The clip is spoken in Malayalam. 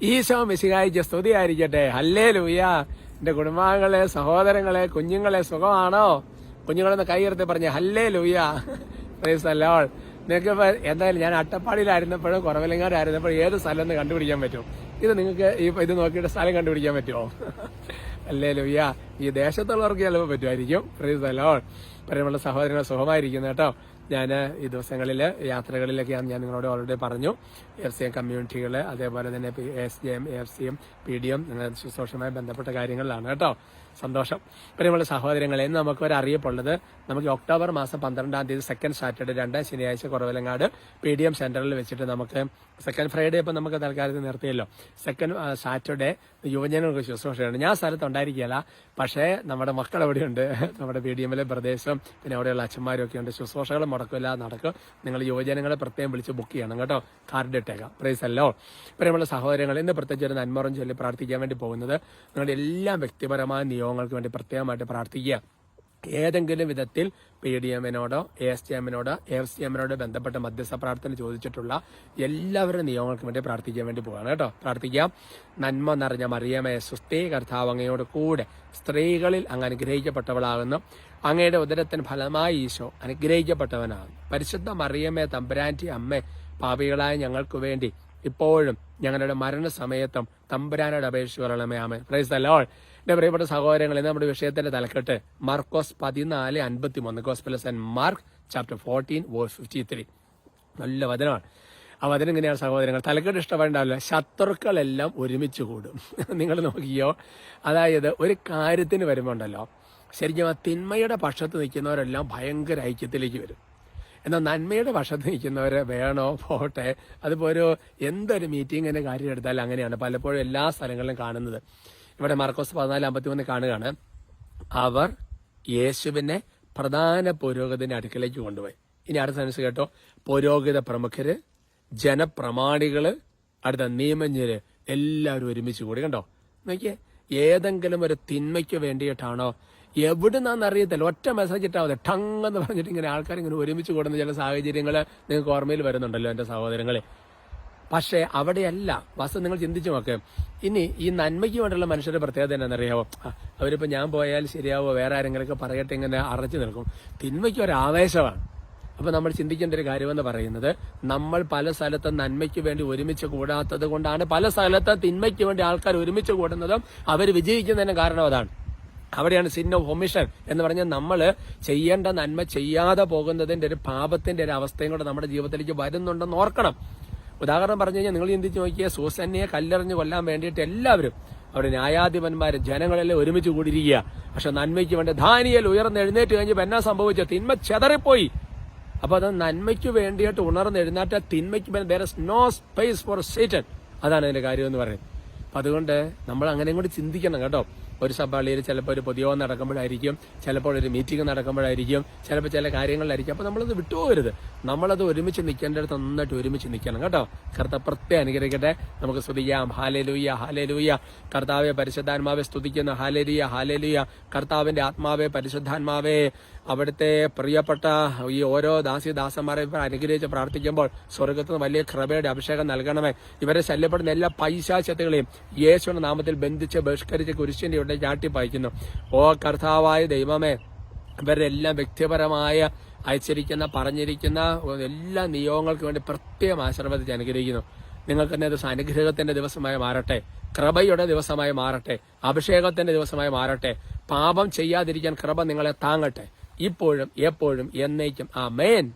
ഈശോ മിശിഹായിച്ച സ്തുതി ആയിരിക്കട്ടെ ഹല്ലേ ലൂയ എന്റെ കുടുംബാംഗങ്ങളെ സഹോദരങ്ങളെ കുഞ്ഞുങ്ങളെ സുഖമാണോ? കുഞ്ഞുങ്ങളെന്ന് കൈയെടുത്ത് പറഞ്ഞ ഹല്ലേ ലൂയ പ്രൈസ് അല്ലോൾ നിങ്ങൾക്ക് എന്തായാലും ഞാൻ അട്ടപ്പാടിയിലായിരുന്നപ്പോഴും കുറവിലങ്ങാടായിരുന്നപ്പോഴും ഏത് സ്ഥലം എന്ന് കണ്ടുപിടിക്കാൻ പറ്റും ഇത് നിങ്ങൾക്ക് ഈ ഇത് നോക്കിയിട്ട് സ്ഥലം കണ്ടുപിടിക്കാൻ പറ്റുമോ? അല്ലേ ലൂയ ഈ ദേശത്തുള്ളവർക്ക് ചിലപ്പോൾ പറ്റുമായിരിക്കും. പ്രൈസ് പരിമള സഹോദരങ്ങൾ സുഖമായിരിക്കുന്നു കേട്ടോ. ഞാൻ ഈ ദിവസങ്ങളിൽ യാത്രകളിലൊക്കെയാണ് ഞാൻ നിങ്ങളോട് ഓൾറെഡി പറഞ്ഞു. എഫ് സി എം കമ്മ്യൂണിറ്റികൾ അതേപോലെ തന്നെ S J M F C M P D M ശുശ്രൂഷയുമായി ബന്ധപ്പെട്ട കാര്യങ്ങളിലാണ് കേട്ടോ. സന്തോഷം. പ്രിയമുള്ള സഹോദരങ്ങളെ ഇന്ന് നമുക്ക് ഒരു അറിയപ്പുള്ളത്. നമുക്ക് ഒക്ടോബർ മാസം പന്ത്രണ്ടാം തീയതി സെക്കൻഡ് സാറ്റർഡേ രണ്ടാം ശനിയാഴ്ച കുറവലങ്ങാട് പി ഡി എം സെന്ററിൽ വെച്ചിട്ട് നമുക്ക് സെക്കൻഡ് ഫ്രൈഡേ ഇപ്പം നമുക്ക് തൽക്കാലത്ത് നിർത്തിയല്ലോ. സെക്കൻഡ് സാറ്റർഡേ യുവജനങ്ങൾക്ക് ശുശ്രൂഷയാണ് ഞാൻ സ്ഥലത്ത് ഉണ്ടായിരിക്കുകയല്ല. പക്ഷേ നമ്മുടെ മക്കൾ എവിടെയുണ്ട് നമ്മുടെ പി ഡി എമ്മിലെ പ്രദേശം പിന്നെ അവിടെയുള്ള അച്ഛന്മാരും ഉണ്ട്. ശുശ്രൂഷകൾ മുടക്കില്ല നടക്കും. നിങ്ങൾ യുവജനങ്ങളെ പ്രത്യേകം വിളിച്ച് ബുക്ക് ചെയ്യണം കേട്ടോ. കാർഡ് ഇട്ടേക്കാം. പ്രൈസ് അല്ലോ പ്രിയമുള്ള സഹോദരങ്ങൾ ഇന്ന് പ്രത്യേകിച്ച് ഒരു നന്മറും ചൊല്ലി പ്രാർത്ഥിക്കാൻ വേണ്ടി പോകുന്നത് നിങ്ങളുടെ എല്ലാ വ്യക്തിപരമായ നിയോഗങ്ങൾക്ക് വേണ്ടി പ്രത്യേകമായിട്ട് പ്രാർത്ഥിക്കുക. ഏതെങ്കിലും വിധത്തിൽ പി ഡി എമ്മിനോടോ എ എസ് ടി എമ്മിനോടോ എ എഫ് സി എമ്മിനോടോ ബന്ധപ്പെട്ട മധ്യസ്ഥ പ്രാർത്ഥന ചോദിച്ചിട്ടുള്ള എല്ലാവരുടെ നിയമങ്ങൾക്കും വേണ്ടി പ്രാർത്ഥിക്കാൻ വേണ്ടി പോവാണ് കേട്ടോ. പ്രാർത്ഥിക്കാം. നന്മ നിറഞ്ഞ മറിയമേ സുസ്ഥേ കർത്താവ് അങ്ങയോട് കൂടെ സ്ത്രീകളിൽ അങ്ങ് അനുഗ്രഹിക്കപ്പെട്ടവളാകുന്നു. അങ്ങയുടെ ഉദരത്തിന് ഫലമായി ഈശോ അനുഗ്രഹിക്കപ്പെട്ടവനാകുന്നു. പരിശുദ്ധ മറിയമേ തമ്പുരാന്റി അമ്മ പാപികളായ ഞങ്ങൾക്ക് വേണ്ടി ഇപ്പോഴും ഞങ്ങളുടെ മരണസമയത്തും തമ്പുരാനോട് അപേക്ഷിച്ചുകൊള്ളണമേ ആമേ പ്രൈസ് എന്റെ പ്രിയപ്പെട്ട സഹോദരങ്ങളെ നമ്മുടെ വിഷയത്തിന്റെ തലക്കെട്ട് മാർക്കോസ് പതിനാല് അൻപത്തി മൂന്ന് and Mark chapter fourteen verse fifty three നല്ല വചനമാണ്. ആ വചനം ഇങ്ങനെയാണ് സഹോദരങ്ങൾ. തലക്കെട്ട് ഇഷ്ടപ്പെടാണ്ടാവില്ല ശത്രുക്കളെല്ലാം ഒരുമിച്ച് കൂടും. നിങ്ങൾ നോക്കിയോ? അതായത് ഒരു കാര്യത്തിന് വരുമ്പോണ്ടല്ലോ ശരിക്കും ആ തിന്മയുടെ പക്ഷത്ത് നിൽക്കുന്നവരെല്ലാം ഭയങ്കര ഐക്യത്തിലേക്ക് വരും. എന്നാൽ നന്മയുടെ വശത്ത് നിൽക്കുന്നവരെ വേണോ പോട്ടെ. അതിപ്പോ ഒരു എന്തൊരു മീറ്റിങ്ങിന്റെ കാര്യം എടുത്താലും അങ്ങനെയാണ് പലപ്പോഴും എല്ലാ സ്ഥലങ്ങളിലും കാണുന്നത്. ഇവിടെ മാർക്കോസ് പതിനാല് അമ്പത്തി മൂന്ന് കാണുകയാണ്. അവർ യേശുവിനെ പ്രധാന പുരോഗതിന്റെ അടുക്കിലേക്ക് കൊണ്ടുപോയി. ഇനി അടുത്ത സെൻസ് കേട്ടോ. പുരോഗത പ്രമുഖര് ജനപ്രമാണികൾ അടുത്ത നിയമജ്ഞര് എല്ലാവരും ഒരുമിച്ച് കൂടി കണ്ടോ? നോക്കിയേ ഏതെങ്കിലും ഒരു തിന്മയ്ക്ക് വേണ്ടിയിട്ടാണോ എവിടുന്നാന്ന് അറിയത്തില്ല ഒറ്റ മെസ്സേജ് ഇട്ടാൽ ടങ് എന്ന് പറഞ്ഞിട്ട് ഇങ്ങനെ ആൾക്കാർ ഇങ്ങനെ ഒരുമിച്ച് കൂടുന്ന ചില സാഹചര്യങ്ങൾ നിങ്ങൾക്ക് ഓർമ്മയിൽ വരുന്നുണ്ടല്ലോ എന്റെ സഹോദരങ്ങളെ. പക്ഷേ അവിടെയല്ല. വസ്തു നിങ്ങൾ ചിന്തിച്ചു നോക്ക്. ഇനി ഈ നന്മയ്ക്ക് വേണ്ടിയുള്ള മനുഷ്യരുടെ പ്രത്യേകത എന്നാണെന്നറിയാവോ അവരിപ്പോൾ ഞാൻ പോയാൽ ശരിയാവോ? വേറെ ആരെങ്കിലൊക്കെ പറയട്ടെ ഇങ്ങനെ അറച്ചു നിൽക്കും. തിന്മയ്ക്ക് ഒരു ആവേശമാണ് അപ്പോൾ നമ്മൾ ചിന്തിക്കേണ്ട ഒരു കാര്യമെന്ന് പറയുന്നത് നമ്മൾ പല സ്ഥലത്തും നന്മയ്ക്ക് വേണ്ടി ഒരുമിച്ച് കൂടാത്തത് കൊണ്ടാണ്. പല സ്ഥലത്തും തിന്മയ്ക്ക് വേണ്ടി ആൾക്കാർ ഒരുമിച്ച് കൂടുന്നതും അവർ വിജയിക്കുന്നതിന് കാരണം അതാണ്. അവിടെയാണ് സിൻ ഓഫ് ഒമിഷൻ എന്ന് പറഞ്ഞാൽ നമ്മൾ ചെയ്യേണ്ട നന്മ ചെയ്യാതെ പോകുന്നതിന്റെ ഒരു പാപത്തിന്റെ ഒരു അവസ്ഥയും കൂടെ നമ്മുടെ ജീവിതത്തിലേക്ക് വരുന്നുണ്ടെന്ന് ഓർക്കണം. ഉദാഹരണം പറഞ്ഞു കഴിഞ്ഞാൽ നിങ്ങൾ ചിന്തിച്ച് നോക്കിയ സൂസന്നയെ കല്ലെറിഞ്ഞ് കൊല്ലാൻ വേണ്ടിയിട്ട് എല്ലാവരും അവിടെ ന്യായാധിപന്മാർ ജനങ്ങളെല്ലാം ഒരുമിച്ച് കൂടിയിരിക്കുക. പക്ഷെ നന്മയ്ക്ക് വേണ്ടി ധാനിയൽ ഉയർന്ന് എഴുന്നേറ്റ് കഴിഞ്ഞപ്പോൾ എന്നാ സംഭവിച്ചു തിന്മ ചെതറിപ്പോയി. അപ്പൊ അത് നന്മയ്ക്ക് വേണ്ടിയിട്ട് ഉണർന്ന് എഴുന്നേറ്റ തിന്മയ്ക്ക് നോ സ്പേസ് ഫോർ സേറ്റൻ അതാണ് അതിന്റെ കാര്യം എന്ന് പറയുന്നത്. അതുകൊണ്ട് നമ്മൾ അങ്ങനെയും കൂടി ചിന്തിക്കണം കേട്ടോ. ഒരു സഭകളിൽ ചിലപ്പോൾ ഒരു പൊതുയോഗം നടക്കുമ്പോഴായിരിക്കും ചിലപ്പോൾ ഒരു മീറ്റിംഗ് നടക്കുമ്പോഴായിരിക്കും ചിലപ്പോൾ ചില കാര്യങ്ങളിലായിരിക്കും. അപ്പോൾ നമ്മളത് വിട്ടുപോകരുത്. നമ്മളത് ഒരുമിച്ച് നിൽക്കേണ്ടടുത്ത് നന്നായിട്ട് ഒരുമിച്ച് നിൽക്കണം കേട്ടോ. കർത്താവ് പ്രത്യേകം അനുഗ്രഹിക്കട്ടെ. നമുക്ക് സ്തുതിക്കാം. Hallelujah hallelujah. കർത്താവെ പരിശുദ്ധാത്മാവെ സ്തുതിക്കുന്ന. ഹാലലിയ ഹാലലൂയ. കർത്താവിന്റെ ആത്മാവെ പരിശുദ്ധാത്മാവെ. അവിടുത്തെ പ്രിയപ്പെട്ട ഈ ഓരോ ദാസിദാസന്മാരെ ഇവർ അനുഗ്രഹിച്ച് പ്രാർത്ഥിക്കുമ്പോൾ സ്വർഗത്തിന് വലിയ കൃപയുടെ അഭിഷേകം നൽകണമേ. ഇവരെ ശല്യപ്പെടുന്ന എല്ലാ പൈശാശത്തുകളെയും യേശുവിന്റെ നാമത്തിൽ ബന്ധിച്ച് ബഹിഷ്കരിച്ച് കുരിശിന്റെ ഇവിടെ ചാട്ടി പായിക്കുന്നു. ഓ കർത്താവായ ദൈവമേ ഇവരുടെ എല്ലാം വ്യക്തിപരമായ അയച്ചിരിക്കുന്ന പറഞ്ഞിരിക്കുന്ന എല്ലാ നിയോഗങ്ങൾക്ക് വേണ്ടി പ്രത്യേകം ആശീർവദിച്ച് അനുഗ്രഹിക്കുന്നു. നിങ്ങൾക്ക് തന്നെ ദിവസം അനുഗ്രഹത്തിന്റെ ദിവസമായി മാറട്ടെ. കൃപയുടെ ദിവസമായി മാറട്ടെ. അഭിഷേകത്തിന്റെ ദിവസമായി മാറട്ടെ. പാപം ചെയ്യാതിരിക്കാൻ കൃപ നിങ്ങളെ താങ്ങട്ടെ. ഇപ്പോഴും എപ്പോഴും എന്നേക്കും. ആ മേൻ